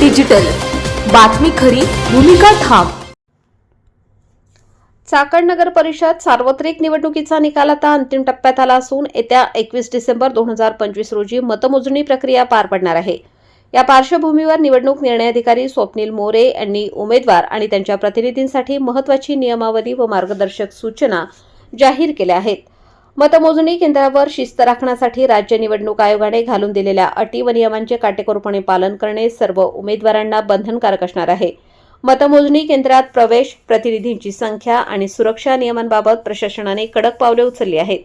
Digital. बातमी खरी भूमिका ठाम. चाकण नगर परिषद सार्वत्रिक निवडणुकीचा निकाल आता अंतिम टप्प्यात आला असून येत्या एकवीस डिसेंबर दोन हजार पंचवीस रोजी मतमोजणी प्रक्रिया पार पडणार आहे. या पार्श्वभूमीवर निवडणूक निर्णय अधिकारी स्वप्नील मोरे यांनी उमेदवार आणि त्यांच्या प्रतिनिधींसाठी महत्वाची नियमावली व मार्गदर्शक सूचना जाहीर केल्या आहेत. मतमोजणी केंद्रावर शिस्त राखण्यासाठी राज्य निवडणूक आयोगाने घालून दिलेल्या अटी व नियमांचे काटेकोरपणे पालन करणे सर्व उमेदवारांना बंधनकारक असणार आहे. मतमोजणी केंद्रात प्रवेश प्रतिनिधींची संख्या आणि सुरक्षा नियमांबाबत प्रशासनाने कडक पावले उचलली आहेत.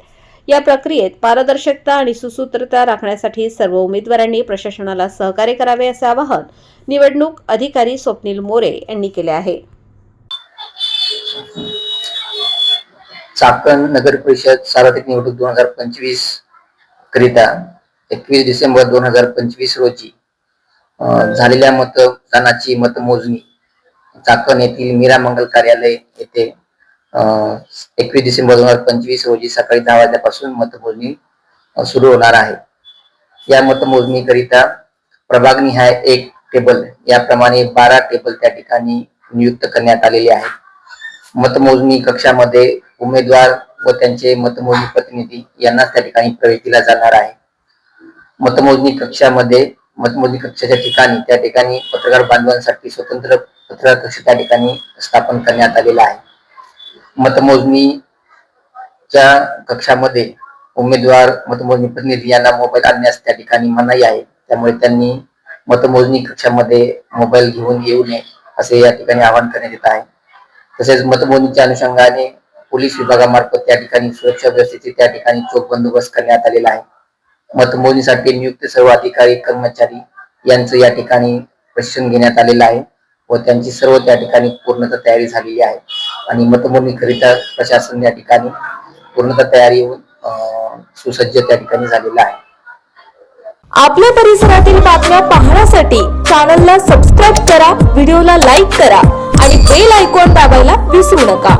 या प्रक्रियेत पारदर्शकता आणि सुसूत्रता राखण्यासाठी सर्व उमेदवारांनी प्रशासनाला सहकार्य करावे असे आवाहन निवडणूक अधिकारी स्वप्नील मोरे यांनी केले आहे. चाकण नगर परिषद सार्वत्रिक निवडणूक दोन हजार पंचवीस करिता एकवीस डिसेंबर दोन हजार पंचवीस रोजी झालेल्या मतदानाची मतमोजणी. चाकण येथील मीरा मंगल कार्यालय येथे एकवीस डिसेंबर दोन हजार पंचवीस रोजी सकाळी दहा वाजल्यापासून मतमोजणी सुरू होणार आहे. या मतमोजणीकरिता प्रभागनिहाय एक टेबल याप्रमाणे बारा टेबल त्या ठिकाणी नियुक्त करण्यात आलेले आहेत. मतमोजणी कक्षामध्ये उमेदवार व त्यांचे मतमोजणी प्रतिनिधी यांनाच त्या ठिकाणी प्रवेश दिला जाणार आहे. मतमोजणी कक्षामध्ये मतमोजणी कक्षाच्या ठिकाणी त्या ठिकाणी पत्रकार बांधवांसाठी स्वतंत्र पत्रकार कक्ष त्या ठिकाणी स्थापन करण्यात आलेला आहे. मतमोजणीच्या कक्षामध्ये उमेदवार मतमोजणी प्रतिनिधी यांना मोबाईल आणण्यास त्या ठिकाणी मनाई आहे. त्यामुळे त्यांनी मतमोजणी कक्षामध्ये मोबाईल घेऊन येऊ नये असे या ठिकाणी आवाहन करण्यात येत आहे. तसेच मतमोजणीच्या अनुषंगाने पोलीस विभागामार्फत त्या ठिकाणी सुरक्षा व्यवस्थेचे त्या ठिकाणी चोख बंदोबस्त करण्यात आलेला आहे. मतमोजणीसाठी नियुक्त सर्व अधिकारी कर्मचारी यांचं या ठिकाणी प्रशिक्षण घेण्यात आलेलं आहे व त्यांची सर्व त्या ठिकाणी पूर्णतः तयारी झालेली आहे. आणि मतमोजणीकरिता प्रशासन या ठिकाणी पूर्णतः तयारी होऊन सुसज्ज त्या ठिकाणी झालेलं आहे. आपल्या परिसरातील बातम्या पाहण्यासाठी चॅनलला सबस्क्राईब करा व्हिडिओला लाईक करा आणि बेल आयकॉन दाबायला विसरू नका.